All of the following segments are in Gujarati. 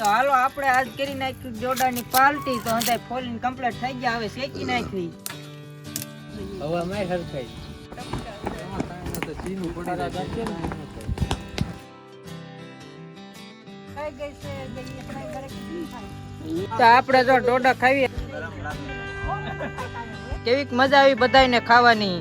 તો હાલો આપણે આજ કરી નાખ્યું જોડાની પાલટી તો હંધાય ફોલીને કમ્પ્લીટ થઈ ગયા હવે શેકી નાખવી. હવે અમે હરખાઈ. તો આપણે જો ડોડા ખાવી કેવીક મજા આવી બધાને ખાવાની.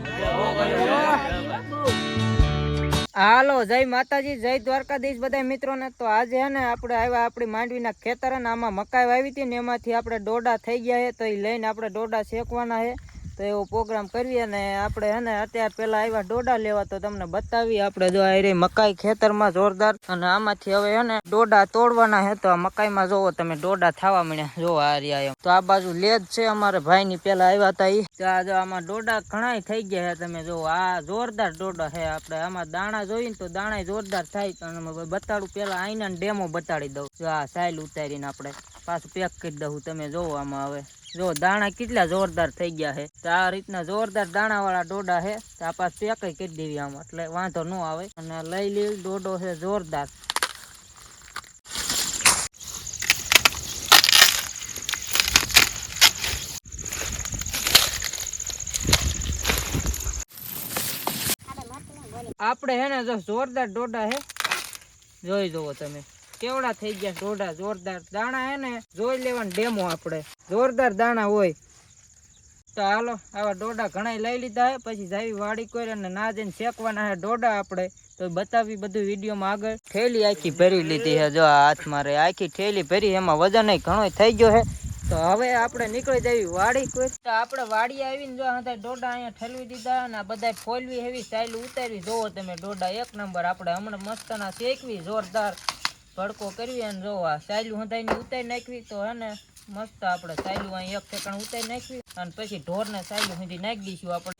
હાલો, જય માતાજી, જય દ્વારકાધીશ બધા મિત્રોને. તો આજે હે ને આપણે આવ્યા આપણી માંડવીના ખેતર અને આમાં મકાઈ વાવી હતી ને એમાંથી આપણે ડોડા થઈ ગયા છે. તો એ લઈને આપણે ડોડા શેકવાના છે. તો એવો પ્રોગ્રામ કરીએ અને આપણે હે ને અત્યારે પેલા આવ્યા ડોડા લેવા તો તમને બતાવી આપણે જો આ મકાઈ ખેતરમાં જોરદાર અને આમાંથી હવે હે ને ડોડા તોડવાના હે તો આ મકાઈમાં જોવો તમે, ડોડા થવા મળ્યા જો આ રહ્યા એમ. તો આ બાજુ લેજ છે અમારે ભાઈની પેલા આવ્યા હતા ઈ. તો આ જો આમાં ડોડા ઘણાય થઈ ગયા છે તમે જો. આ જોરદાર ડોડા છે આપણે આમાં દાણા જોઈને તો દાણા જોરદાર થાય તો બતાડું પેલા આઈના ડેમો બતાડી દઉં. જો આ સાઇલ ઉતારીને આપણે પાછું પેક કરી દઉં તમે જોવો આમાં હવે. જો દાણા કેટલા જોરદાર થઈ ગયા છે તો આ રીતના જોરદાર દાણા વાળા ડોડા છે. તો પાછ પેક કરી દેવી આમાં, એટલે વાંધો ન આવે. અને લઈ લે ડોડો છે જોરદાર. આપણે હે ને જો જોરદાર ડોડા હે જોઈ જુઓ તમે. કેવડા થઈ ગયા ડોડા? જોરદાર દાણા હે ને, જોઈ લેવાનું ડેમો આપણે. જોરદાર દાણા હોય. તો હાલો, આવા ડોડા ઘણા લઈ લીધા હે, પછી જાવી વાડી કોઈ અને ના જઈને શેકવાના હે ડોડા આપણે. તો બતાવી બધું વિડીયોમાં આગળ. થેલી આખી ભરી લીધી હે, જો આ હાથ મારે આખી થેલી ભરી, એમાં વજન ઘણો થઈ ગયો છે તો હવે આપણે નીકળી જવી વાડી કોઈ તો આપણે વાડી આવીને જો હા ડોડા અહીંયા ઠેલવી દીધા અને બધા ફોલવી હેવી સ્ટાઇલ ઉતારવી. જોવો તમે ડોડા, એક નંબર. આપણે હમણાં મસ્તના શેકવી, જોરદાર. ભડકો કરવી અને જો આ સાયલું હંધાઈને ઉતારી નાખવી તો હે ને મસ્ત આપણે સાયલું અહીં એક ઠેકાણ ઉતારી નાખવી અને પછી ઢોરને સાયલું સુધી નાખી દઈશું આપણે.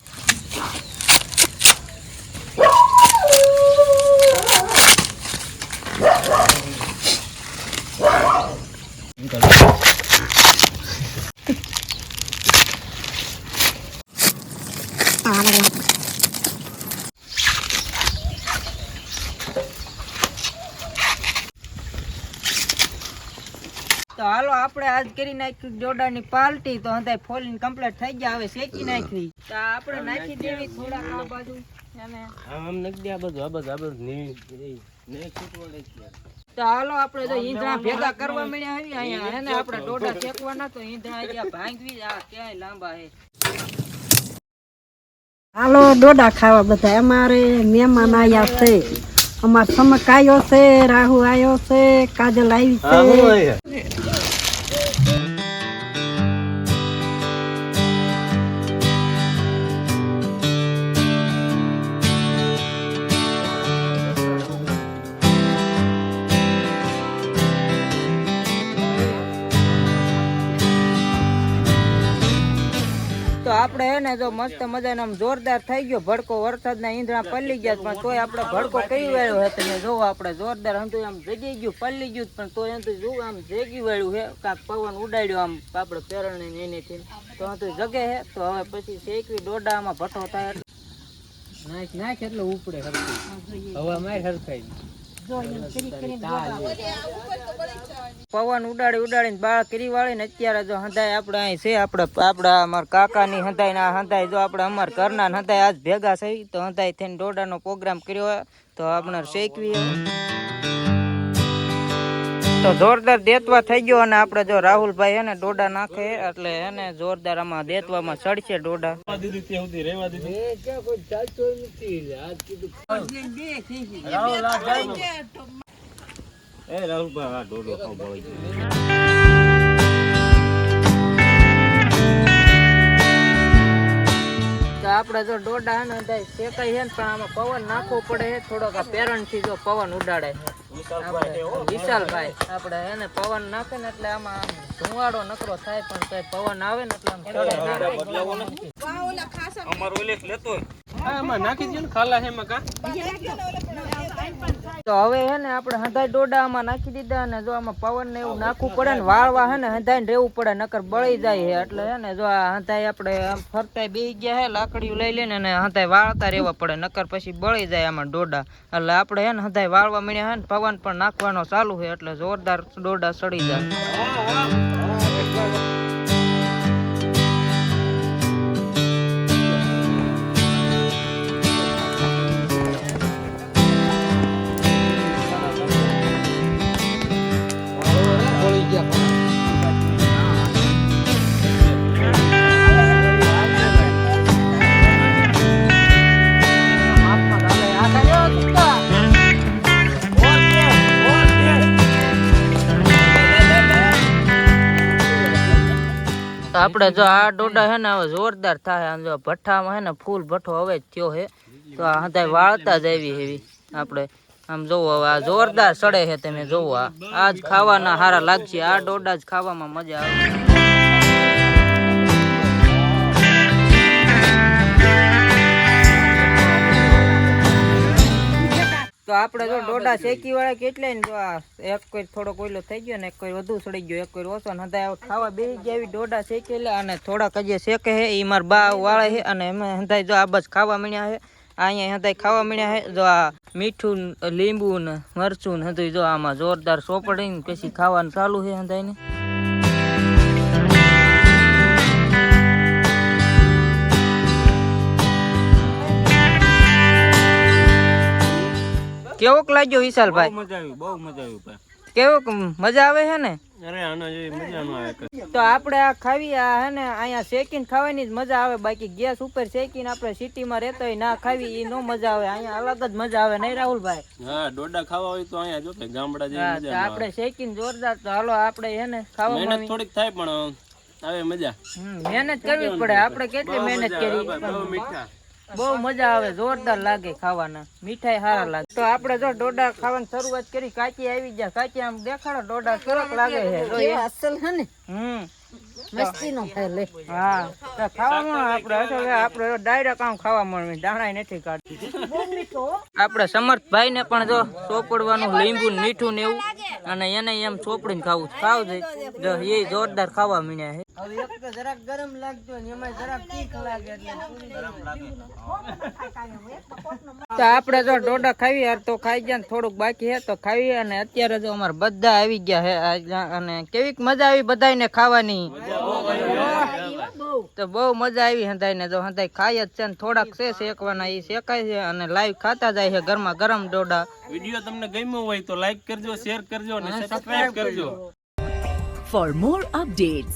તો હાલો આપણે આજ કરી નાખ્યું ડોડાની પાલટી તો હંધાય ફોલીને કમ્પ્લીટ થઈ ગયા હવે શેકી નાખવી. તો આપણે નાખી દેવી થોડા આ બાજુ આમ નખ દે આ બધું આ બધું આ બધું ને ને છૂટવાડે છે. તો હાલો આપણે જો ઈંધણા ભેગા કરવા મળ્યા આવી અહીંયા હે આપણે ડોડા શેકવાના તો ઈંધણા ત્યાં ભાંગવી આ ક્યાંય લાંબા હે. હાલો ડોડા ખાવા બધા. અમારે મહેમાન આયા છે. અમાર સમક આયો છે રાહુ આયો છે કાજલ આવી છે. આપણે હે ને જો મસ્ત મજાનો આમ જોરદાર થઈ ગયો ભડકો વરસાદના ઈંધણા પલ્લી ગયા પણ તોય આપણે ભડકો કઈ વાળ્યો હે તમે જોવો આપણે જોરદાર હંતુ આમ જગી ગયું પલ્લી ગયું પણ તોય હંતુ જોવું આમ જગી વાળ્યું હે કાંક પવન ઉડાડ્યો આમ આપણે પેરણે ને એનેથી. તો હંતુ જગે હે તો હવે પછી શેકવી ડોડામાં ભઠ્ઠો થાય. નાખ નાખ એટલે ઉપડે હરખું. હવા માર હરખાઈ. પવન ઉડાડી ઉડાડીને બાળ કરી વાળી ને અત્યારે જો હંધાય આપણે અહીં છે આપણે આપણા અમારા કાકાની હંધાય ના હંધાય જો આપણે અમારા ઘરના ને હંધાય આજ ભેગા છે તો હંધાય થઈને ડોડાનો પ્રોગ્રામ કર્યો હોય તો આપણે શેકવી તો જોરદાર દેતવા થઈ ગયો અને આપણે જો રાહુલભાઈ હે ને ડોડા નાખે એટલે હે ને જોરદાર આમાં દેતવામાં ચડશે ડોડા દીધી ત્યાં સુધી રહેવા દીધી એ ક્યાં કોઈ ચાલતો નથી આજ કીધું રાહુલ આ જાય એ રાહુલ ભાઈ. આ ડોડો ખાવ તો આપણે જો ડોડા હે ને તે શેકાય છે ને પણ આમાં પવન નાખવો પડે છે થોડોક આ પેરણથી જો પવન ઉડાડે વિશાલભાઈ આપણે એને પવન નાખે ને એટલે આમાં આમ ધુવાડો નકરો થાય પણ તોય પવન આવે ને એટલે આમ ચડે લેતો હા નાખી દે ને ખાલા હે એમાં કા? તો હવે હે ને આપણે હંધાઈ ડોડા આમાં નાખી દીધા અને જો આમાં પવન ને એવું નાખવું પડે ને વાળવા હે ને હંધાઈ રહેવું પડે નકર બળી જાય હે. એટલે હે ને જો આ હંધાઈ આપણે આમ ફરતાય બેસી ગયા હે લાકડીયું લઈ લઈને અને હંધાઈ વાળતા રહેવા પડે નકર પછી બળી જાય આમાં ડોડા. એટલે આપણે હે ને હંધાઈ વાળવા મળ્યા હે ને પવન પણ નાખવાનો ચાલુ છે એટલે જોરદાર ડોડા સડી જાય. આપણે જો આ ડોડા હે ને હવે જોરદાર થાય. આમ જો ભઠ્ઠામાં હે ને ફૂલ ભઠ્ઠો હવે જ થયો હે. તો આ હતાય વાળતા જ આવી એવી. આપણે આમ જોવો હવે, આ જોરદાર સડે છે તમે જોવો આ. આજ ખાવાના હારા લાગશે. આ ડોડા જ ખાવામાં મજા આવે. તો આપણે જો ડોડા શેકી વાળા કેટલાય ને જો આ એક કોઈ થોડો કોયલો થઈ ગયો ને એક કોઈ વધુ સડી ગયો એક કોઈ ઓછો ને હંધાય ખાવા બે ગયા એવી ડોડા શેકેલા અને થોડાક જે શેકે છે એ મારા બા વાળા છે અને એમાં હંધાય જો આ બસ ખાવા મળ્યા છે અહીંયા હંધાય ખાવા મળ્યા છે જો આ મીઠું લીંબુ ને મરચું ને હંધાય જો આમાં જોરદાર સોપડી ને પછી ખાવાનું ચાલુ છે હંધાય ને કેવોક લાગ્યો વિશાલભાઈ? બહુ મજા આવી બહુ મજા આવી ભાઈ. કેવોક મજા આવે છે ને? અરે આના જેવી મજા ન આવે તો આપણે આ ખાવી આ હે ને અહીંયા શેકીને ખાવાની જ મજા આવે. બાકી ગેસ ઉપર શેકીને આપણે સિટીમાં રહેતો હોય ના ખાવી એ નો મજા આવે. અહીંયા અલગ જ મજા આવે નહીં રાહુલભાઈ? હા ડોડા ખાવા હોય તો અહીંયા જો કે ગામડા જેવી મજા આવે. આપણે શેકીને જોરદાર તો હાલો આપણે હે ને ખાવા મહેનત થોડીક થાય પણ આવે મજા. મહેનત કરવી જ પડે. આપણે કેટલી મહેનત કરી? બહુ મીઠા. બહુ મજા આવે જોરદાર લાગે ખાવાના. મીઠાઈ સારા લાગે. તો આપણે જો ડોડા ખાવાની શરૂઆત કરી કાચી આવી જાય કાચી આમ દેખાડો ડોડા સરસ લાગે છે. અસલ છે ને? હમ. મસ્તી નો થાય લે. હા. ખાવામાં આપણે ડાયરેક્ટ આમ ખાવા મળે. દાણા નથી કાઢતી. આપણે સમર્થભાઈ ને પણ જો ચોપડવાનું લીંબુ ને મીઠું ને એવું અને એને એમ ચોપડીને ખાવું ખાવ જો એ જોરદાર ખાવા મીણ્યા છે. હવે એક તો જરાક ગરમ લાગતો ને એમાં જરાક તીખ લાગે તો આપણે જો ડોડા ખાવી યાર તો ખાઈ ગયા થોડુંક બાકી હે તો ખાવી અને અત્યારે જો અમારે બધા આવી ગયા હે અને કેવીક મજા આવી બધાને ખાવાની. તો બહુ મજા આવી હંધાઈ ને જો હંધાઈ ખાય જ છે ને થોડાક છે શેકવાના એ શેકાય છે અને લાઈવ ખાતા જાય છે ઘરમાં ગરમ ડોડા. વીડિયો તમને ગમ્યો હોય તો લાઈક કરજો શેર કરજો અને સબસ્ક્રાઇબ કરજો. For more updates,